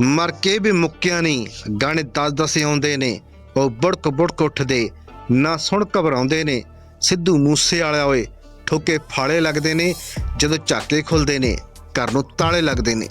ਮਰ ਕੇ ਵੀ ਮੁੱਕਿਆ ਨਹੀਂ। ਗਾਣੇ ਦਸ ਦਸੇ ਆਉਂਦੇ ਨੇ। ਉਹ ਬੁੜਕ ਬੁੜਕ ਉੱਠਦੇ। ਨਾ ਸੁਣ ਘਬਰਾਉਂਦੇ ਨੇ। ਸਿੱਧੂ ਮੂਸੇ ਵਾਲਾ ਓਏ, ਠੋਕੇ ਫਾਲੇ ਲੱਗਦੇ ਨੇ, ਜਦੋਂ ਝਾਕੇ ਖੁੱਲਦੇ ਨੇ, ਘਰ ਨੂੰ ਤਾਲੇ ਲੱਗਦੇ ਨੇ।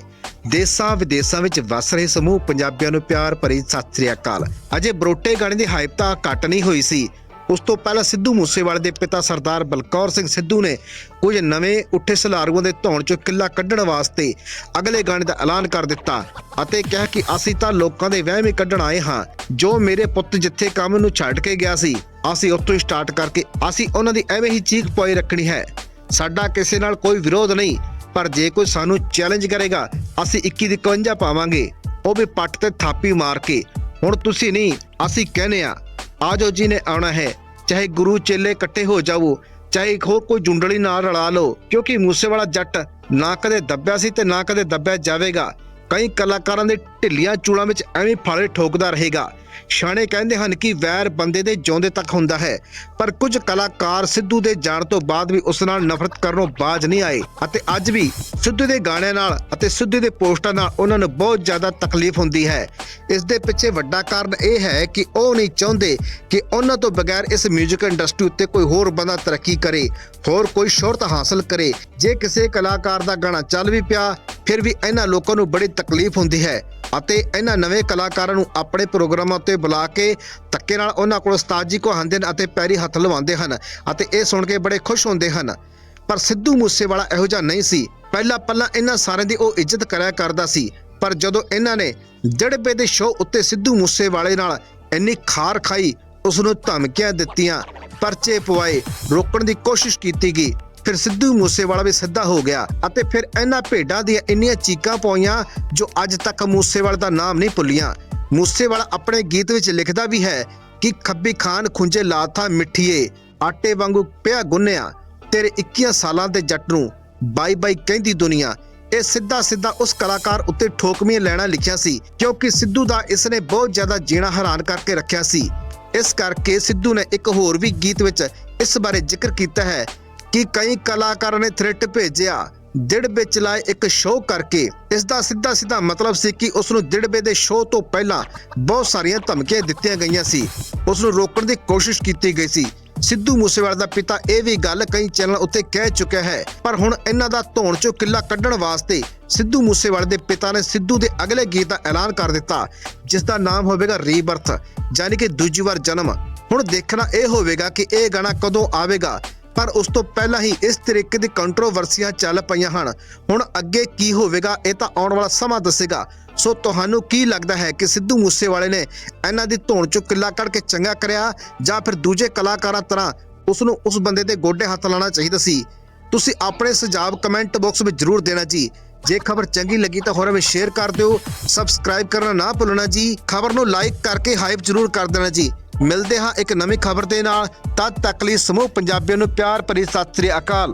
ਦੇਸਾਂ ਵਿਦੇਸਾਂ ਵਿੱਚ ਵਸ ਰਹੇ ਸਮੂਹ ਪੰਜਾਬੀਆਂ ਨੂੰ ਪਿਆਰ ਭਰੀ ਸਤਿ ਸ੍ਰੀ ਅਕਾਲ। ਅਜੇ ਬਰੋਟੇ ਗਾਣੇ ਦੀ ਹਾਈਪ ਤਾਂ ਘੱਟ ਨਹੀਂ ਹੋਈ ਸੀ। ਉਸ ਤੋਂ ਪਹਿਲਾਂ ਸਿੱਧੂ ਮੂਸੇਵਾਲੇ ਦੇ ਪਿਤਾ ਸਰਦਾਰ ਬਲਕੌਰ ਸਿੰਘ ਸਿੱਧੂ ਨੇ ਕੁਝ ਨਵੇਂ ਉੱਠੇ ਸਲਾਰੂਆਂ ਦੇ ਧੌਣ ਚੋਂ ਕਿੱਲਾ ਕੱਢਣ ਵਾਸਤੇ ਅਗਲੇ ਗਾਣੇ ਦਾ ਐਲਾਨ ਕਰ ਦਿੱਤਾ ਅਤੇ ਕਿਹਾ ਕਿ ਅਸੀਂ ਤਾਂ ਲੋਕਾਂ ਦੇ ਵਹਿਮ ਹੀ ਕੱਢਣ ਆਏ ਹਾਂ। ਜੋ ਮੇਰੇ ਪੁੱਤ ਜਿੱਥੇ ਕੰਮ ਨੂੰ ਛੱਡ ਕੇ ਗਿਆ ਸੀ, ਅਸੀਂ ਉੱਥੋਂ ਹੀ ਸਟਾਰਟ ਕਰਕੇ ਅਸੀਂ ਉਹਨਾਂ ਦੀ ਐਵੇਂ ਹੀ ਚੀਕ ਪਾਈ ਰੱਖਣੀ ਹੈ। ਸਾਡਾ ਕਿਸੇ ਨਾਲ ਕੋਈ ਵਿਰੋਧ ਨਹੀਂ, ਪਰ ਜੇ ਕੋਈ ਸਾਨੂੰ ਚੈਲੰਜ ਕਰੇਗਾ, ਅਸੀਂ 21 ਦੀ 51 ਪਾਵਾਂਗੇ। ਉਹ ਵੀ ਪੱਟ ਤੇ ਥਾਪੀ ਮਾਰ ਕੇ, ਹੁਣ ਤੁਸੀਂ ਨਹੀਂ, ਅਸੀਂ ਕਹਿੰਦੇ ਆ ਆਜੋ ਜੀ ਨੇ ਆਉਣਾ ਹੈ। ਚਾਹੇ ਗੁਰੂ ਚੇਲੇ ਇਕੱਠੇ ਹੋ ਜਾਵੋ, ਚਾਹੇ ਹੋਰ ਕੋਈ ਜੁੰਡਲੀ ਨਾਲ ਰਲਾ ਲਓ, ਕਿਉਂਕਿ ਮੂਸੇ ਵਾਲਾ ਜੱਟ ਨਾ ਕਦੇ ਦੱਬਿਆ ਸੀ ਤੇ ਨਾ ਕਦੇ ਦੱਬਿਆ ਜਾਵੇਗਾ। ਕਈ ਕਲਾਕਾਰਾਂ ਦੇ ਢਿੱਲੀਆਂ ਚੂਲਾਂ ਵਿੱਚ ਐਵੇਂ ਫਾਲੇ ਠੋਕਦਾ ਰਹੇਗਾ। ਸ਼ਾਣੇ ਕਹਿੰਦੇ ਹਨ ਕਿ ਵੈਰ ਬੰਦੇ ਦੇ ਜਿਉਂਦੇ ਤੱਕ ਹੁੰਦਾ ਹੈ, ਪਰ ਕੁਝ ਕਲਾਕਾਰ ਸਿੱਧੂ ਦੇ ਜਾਣ ਤੋਂ ਬਾਅਦ ਵੀ ਉਸ ਨਾਲ ਨਫ਼ਰਤ ਕਰਨੋਂ ਬਾਜ ਨਹੀਂ ਆਏ ਅਤੇ ਅੱਜ ਵੀ ਸਿੱਧੂ ਦੇ ਗਾਣਿਆਂ ਨਾਲ ਅਤੇ ਸਿੱਧੂ ਦੇ ਪੋਸਟਾਂ ਨਾਲ ਉਹਨਾਂ ਨੂੰ ਬਹੁਤ ਜ਼ਿਆਦਾ ਤਕਲੀਫ ਹੁੰਦੀ ਹੈ। ਇਸ ਦੇ ਪਿੱਛੇ ਵੱਡਾ ਕਾਰਨ ਇਹ ਹੈ ਕਿ ਉਹ ਨਹੀਂ ਚਾਹੁੰਦੇ ਕਿ ਉਹਨਾਂ ਤੋਂ ਬਗੈਰ ਇਸ 뮤직 ਇੰਡਸਟਰੀ ਉੱਤੇ ਕੋਈ ਹੋਰ ਬੰਦਾ ਤਰੱਕੀ ਕਰੇ, ਹੋਰ ਕੋਈ ਸ਼ੋਹਰਤ ਹਾਸਲ ਕਰੇ। ਜੇ ਕਿਸੇ ਕਲਾਕਾਰ ਦਾ ਗਾਣਾ ਚੱਲ ਵੀ ਪਿਆ, ਫਿਰ ਵੀ ਇਹਨਾਂ ਲੋਕਾਂ ਨੂੰ ਬੜੀ ਤਕਲੀਫ ਹੁੰਦੀ ਹੈ। ਅਤੇ ਇਹਨਾਂ ਨਵੇਂ ਕਲਾਕਾਰਾਂ ਨੂੰ ਆਪਣੇ ਪ੍ਰੋਗਰਾਮਾਂ ਉੱਤੇ ਬੁਲਾ ਕੇ ਧੱਕੇ ਨਾਲ ਉਹਨਾਂ ਕੋਲ ਉਸਤਾਦ ਜੀ ਹਨ ਅਤੇ ਪੈਰੀ ਹੱਥ ਲਵਾਉਂਦੇ ਹਨ ਅਤੇ ਇਹ ਸੁਣ ਕੇ ਬੜੇ ਖੁਸ਼ ਹੁੰਦੇ ਹਨ। ਪਰ ਸਿੱਧੂ ਮੂਸੇਵਾਲਾ ਇਹੋ ਜਿਹਾ ਨਹੀਂ ਸੀ। ਪਹਿਲਾਂ ਪਹਿਲਾਂ ਇਹਨਾਂ ਸਾਰਿਆਂ ਦੀ ਉਹ ਇੱਜ਼ਤ ਕਰਿਆ ਕਰਦਾ ਸੀ। ਪਰ ਜਦੋਂ ਇਹਨਾਂ ਨੇ ਜੜਬੇ ਦੇ ਸ਼ੋਅ ਉੱਤੇ ਸਿੱਧੂ ਮੂਸੇਵਾਲੇ ਨਾਲ ਇੰਨੀ ਖਾਰ ਖਾਈ ਉਸ ਨੂੰ ਧਮਕੀਆਂ ਦਿੱਤੀਆਂ, ਪਰਚੇ ਪਵਾਏ, ਰੋਕਣ ਦੀ ਕੋਸ਼ਿਸ਼ ਕੀਤੀ ਗਈ। ਫਿਰ ਸਿੱਧੂ ਮੂਸੇਵਾਲਾ ਵੀ ਸਿੱਧਾ ਹੋ ਗਿਆ ਅਤੇ ਫਿਰ ਇਹਨਾਂ ਭੇਡਾਂ ਦੀਆਂ ਇੰਨੀਆਂ ਚੀਕਾਂ ਪਾਈਆਂ ਜੋ ਅੱਜ ਤੱਕ ਮੂਸੇਵਾਲੇ ਦਾ ਨਾਮ ਨਹੀਂ ਭੁੱਲੀਆਂ। ਮੂਸੇਵਾਲਾ ਆਪਣੇ ਗੀਤ ਵਿੱਚ ਲਿਖਦਾ ਵੀ ਹੈ ਕਿ ਖੱਬੀ ਖਾਨ ਖੁੰਝੇ ਲਾਥਾ ਮਿੱਠੀਏ, ਆਟੇ ਵਾਂਗੂ ਪਿਆ ਗੁੰਨਿਆ, ਤੇਰੇ 21 ਸਾਲਾਂ ਦੇ ਜੱਟ ਨੂੰ ਬਾਈ ਬਾਈ ਕਹਿੰਦੀ ਦੁਨੀਆ। ਇਹ ਸਿੱਧਾ ਸਿੱਧਾ ਉਸ ਕਲਾਕਾਰ ਉੱਤੇ ਠੋਕਵੀਆਂ ਲੈਣਾ ਲਿਖਿਆ ਸੀ, ਕਿਉਂਕਿ ਸਿੱਧੂ ਦਾ ਇਸ ਨੇ ਬਹੁਤ ਜ਼ਿਆਦਾ ਜੀਣਾ ਹੈਰਾਨ ਕਰਕੇ ਰੱਖਿਆ ਸੀ। ਇਸ ਕਰਕੇ ਸਿੱਧੂ ਨੇ ਇੱਕ ਹੋਰ ਵੀ ਗੀਤ ਵਿੱਚ ਇਸ ਬਾਰੇ ਜ਼ਿਕਰ ਕੀਤਾ ਹੈ। ਕਿ ਕਈ ਕਲਾਕਾਰਾਂ ਨੇ ਥ੍ਰੈਟ ਭੇਜਿਆ। ਦਿੜਬੇ ਚਲਾਏ ਇੱਕ ਸ਼ੋਅ ਕਰਕੇ। ਇਸ ਦਾ ਸਿੱਧਾ ਸਿੱਧਾ ਮਤਲਬ ਸੀ ਕਿ ਉਸ ਨੂੰ ਦਿੜਬੇ ਦੇ ਸ਼ੋਅ ਤੋਂ ਪਹਿਲਾਂ ਬਹੁਤ ਸਾਰੀਆਂ ਧਮਕੀਆਂ ਦਿੱਤੀਆਂ ਗਈਆਂ ਸੀ। ਉਸ ਨੂੰ ਰੋਕਣ ਦੀ ਕੋਸ਼ਿਸ਼ ਕੀਤੀ ਗਈ ਸੀ। ਸਿੱਧੂ ਮੂਸੇਵਾਲੇ ਦਾ ਪਿਤਾ ਇਹ ਵੀ ਗੱਲ ਕਈ ਚੈਨਲ ਉੱਤੇ ਕਹਿ ਚੁੱਕਿਆ ਹੈ। ਪਰ ਹੁਣ ਇਹਨਾਂ ਦਾ ਧੌਣ ਚੋਂ ਕਿੱਲਾ ਕੱਢਣ ਵਾਸਤੇ ਸਿੱਧੂ ਮੂਸੇਵਾਲੇ ਦੇ ਪਿਤਾ ਨੇ ਸਿੱਧੂ ਦੇ ਅਗਲੇ ਗੀਤ ਦਾ ਐਲਾਨ ਕਰ ਦਿੱਤਾ ਜਿਸ ਦਾ ਨਾਮ ਹੋਵੇਗਾ ਰੀਬਰਥ ਯਾਨੀ ਕਿ ਦੂਜੀ ਵਾਰ ਜਨਮ। ਹੁਣ ਦੇਖਣਾ ਇਹ ਹੋਵੇਗਾ ਕਿ ਇਹ ਗਾਣਾ ਕਦੋਂ ਆਵੇਗਾ। ਪਰ ਉਸ ਤੋਂ ਪਹਿਲਾਂ ਹੀ ਇਸ ਤਰੀਕੇ ਦੀ ਕੰਟਰੋਵਰਸੀਆਂ ਚੱਲ ਪਈਆਂ ਹਨ। ਹੁਣ ਅੱਗੇ ਕੀ ਹੋਵੇਗਾ, ਇਹ ਤਾਂ ਆਉਣ ਵਾਲਾ ਸਮਾਂ ਦੱਸੇਗਾ। ਸੋ ਤੁਹਾਨੂੰ ਕੀ ਲੱਗਦਾ ਹੈ ਕਿ ਸਿੱਧੂ ਮੂਸੇਵਾਲੇ ਨੇ ਇਹਨਾਂ ਦੀ ਧੌਣ ਚੋਂ ਕਿੱਲਾ ਕੱਢ ਕੇ ਚੰਗਾ ਕਰਿਆ ਜਾਂ ਫਿਰ ਦੂਜੇ ਕਲਾਕਾਰਾਂ ਤਰ੍ਹਾਂ ਉਸ ਨੂੰ ਉਸ ਬੰਦੇ ਦੇ ਗੋਡੇ ਹੱਥ ਲਾਉਣਾ ਚਾਹੀਦਾ ਸੀ? ਤੁਸੀਂ ਆਪਣੇ ਸੁਝਾਅ ਕਮੈਂਟ ਬਾਕਸ ਵਿੱਚ ਜ਼ਰੂਰ ਦੇਣਾ ਜੀ। ਜੇ ਖਬਰ ਚੰਗੀ ਲੱਗੀ ਤਾਂ ਹੋਰ ਵਿੱਚ ਸ਼ੇਅਰ ਕਰ ਦਿਓ। ਸਬਸਕ੍ਰਾਈਬ ਕਰਨਾ ਨਾ ਭੁੱਲਣਾ ਜੀ। ਖਬਰ ਨੂੰ ਲਾਈਕ ਕਰਕੇ ਹਾਈਪ ਜ਼ਰੂਰ ਕਰ ਦੇਣਾ ਜੀ। ਮਿਲਦੇ ਹਾਂ ਇੱਕ ਨਵੀਂ ਖਬਰ ਦੇ ਨਾਲ। ਤਦ ਤੱਕ ਲਈ ਸਮੂਹ ਪੰਜਾਬੀਆਂ ਨੂੰ ਪਿਆਰ ਭਰੀ ਸਤਿ ਸ੍ਰੀ ਅਕਾਲ।